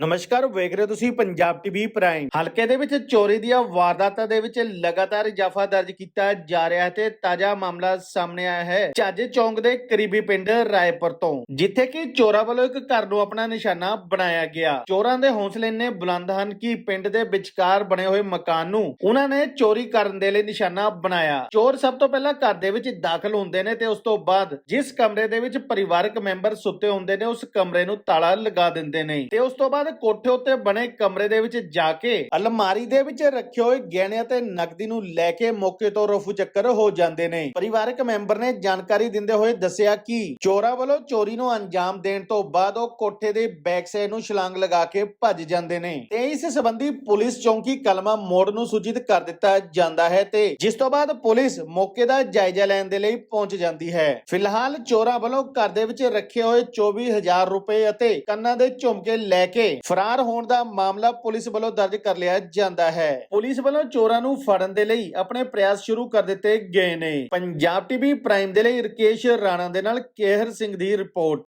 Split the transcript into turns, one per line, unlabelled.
ਨਮਸਕਾਰ, ਵੇਖ ਰਹੇ ਹੋ ਤੁਸੀਂ ਪੰਜਾਬ ਟੀਵੀ ਪ੍ਰਾਈਮ ਹਲਕੇ ਦੇ ਵਿੱਚ ਚੋਰੀ ਦੀਆਂ ਵਾਰਦਾਤਾਂ ਦੇ ਵਿੱਚ ਲਗਾਤਾਰ ਇਜ਼ਾਫਾ ਦਰਜ ਕੀਤਾ ਜਾ ਰਿਹਾ ਹੈ ਤੇ ਤਾਜ਼ਾ ਮਾਮਲਾ ਸਾਹਮਣੇ ਆਇਆ ਹੈ। ਚਾਜੇ ਚੌਂਕ ਦੇ ਕਰੀਬੀ ਪਿੰਡ ਰਾਏਪੁਰ ਤੋਂ, ਜਿੱਥੇ ਕਿ ਚੋਰਾਂ ਵੱਲੋਂ ਇੱਕ ਘਰ ਨੂੰ ਆਪਣਾ ਨਿਸ਼ਾਨਾ ਬਣਾਇਆ ਗਿਆ। ਚੋਰਾਂ ਦੇ ਹੌਸਲੇ ਨੇ ਬੁਲੰਦ ਹਨ ਕਿ ਪਿੰਡ ਦੇ ਵਿਚਕਾਰ ਬਣੇ ਹੋਏ ਮਕਾਨ ਨੂੰ ਉਹਨਾਂ ਨੇ ਚੋਰੀ ਕਰਨ ਦੇ ਲਈ ਨਿਸ਼ਾਨਾ ਬਣਾਇਆ। ਚੋਰ ਸਭ ਤੋਂ ਪਹਿਲਾਂ ਘਰ ਦੇ ਵਿੱਚ ਦਾਖਲ ਹੁੰਦੇ ਨੇ ਤੇ ਉਸ ਤੋਂ ਬਾਅਦ ਜਿਸ ਕਮਰੇ ਦੇ ਵਿੱਚ ਪਰਿਵਾਰਕ ਮੈਂਬਰ ਸੁੱਤੇ ਹੁੰਦੇ ਨੇ, ਉਸ ਕਮਰੇ ਨੂੰ ਤਾਲਾ ਲਗਾ ਦਿੰਦੇ ਨੇ ਤੇ ਉਸ ਤੋਂ ਬਾਅਦ ਕੋਠੇ ਉੱਤੇ ਬਣੇ ਕਮਰੇ ਦੇ ਵਿੱਚ ਜਾ ਕੇ ਅਲਮਾਰੀ ਦੇ ਵਿੱਚ ਰੱਖੇ ਹੋਏ ਗਹਿਣੇ ਅਤੇ ਨਕਦੀ ਨੂੰ ਲੈ ਕੇ ਮੌਕੇ ਤੋਂ ਰਫੂ ਚੱਕਰ ਹੋ ਜਾਂਦੇ ਨੇ। ਪਰਿਵਾਰਕ ਮੈਂਬਰ ਨੇ ਜਾਣਕਾਰੀ ਦਿੰਦੇ ਹੋਏ ਦੱਸਿਆ ਕਿ ਚੋਰਾਂ ਵੱਲੋਂ ਚੋਰੀ ਨੂੰ ਅੰਜਾਮ ਦੇਣ ਤੋਂ ਬਾਅਦ ਉਹ ਕੋਠੇ ਦੇ ਬੈਕ ਸਾਈਡ ਨੂੰ ਛਲਾਂਗ ਲਗਾ ਕੇ ਭੱਜ ਜਾਂਦੇ ਨੇ। ਤੇ ਇਸ ਸੰਬੰਧੀ ਪੁਲਿਸ ਚੌਂਕੀ ਕਲਮਾ ਮੋੜ ਨੂੰ ਸੂਚਿਤ ਕਰ ਦਿੱਤਾ ਜਾਂਦਾ ਹੈ ਤੇ ਜਿਸ ਤੋਂ ਬਾਅਦ ਪੁਲਿਸ ਮੌਕੇ ਦਾ ਜਾਇਜ਼ਾ ਲੈਣ ਦੇ ਲਈ ਪਹੁੰਚ ਜਾਂਦੀ ਹੈ। ਫਿਲਹਾਲ ਚੋਰਾਂ ਵੱਲੋਂ ਘਰ ਦੇ ਵਿੱਚ ਰੱਖੇ ਹੋਏ 24000 ਰੁਪਏ ਅਤੇ ਕੰਨਾਂ ਦੇ ਝੁਮਕੇ ਲੈ ਕੇ ਫਰਾਰ ਹੋਣ ਦਾ ਮਾਮਲਾ ਪੁਲਿਸ ਵੱਲੋਂ ਦਰਜ ਕਰ ਲਿਆ ਜਾਂਦਾ ਹੈ। ਪੁਲਿਸ ਵੱਲੋਂ ਚੋਰਾਂ ਨੂੰ ਫੜਨ ਦੇ ਲਈ ਆਪਣੇ ਪ੍ਰਯਾਸ ਸ਼ੁਰੂ ਕਰ ਦਿੱਤੇ ਗਏ ਨੇ। ਪੰਜਾਬ ਟੀਵੀ ਪ੍ਰਾਈਮ ਦੇ ਲਈ ਰਕੇਸ਼ ਰਾਣਾ ਦੇ ਨਾਲ ਕੇਹਰ ਸਿੰਘ ਦੀ ਰਿਪੋਰਟ।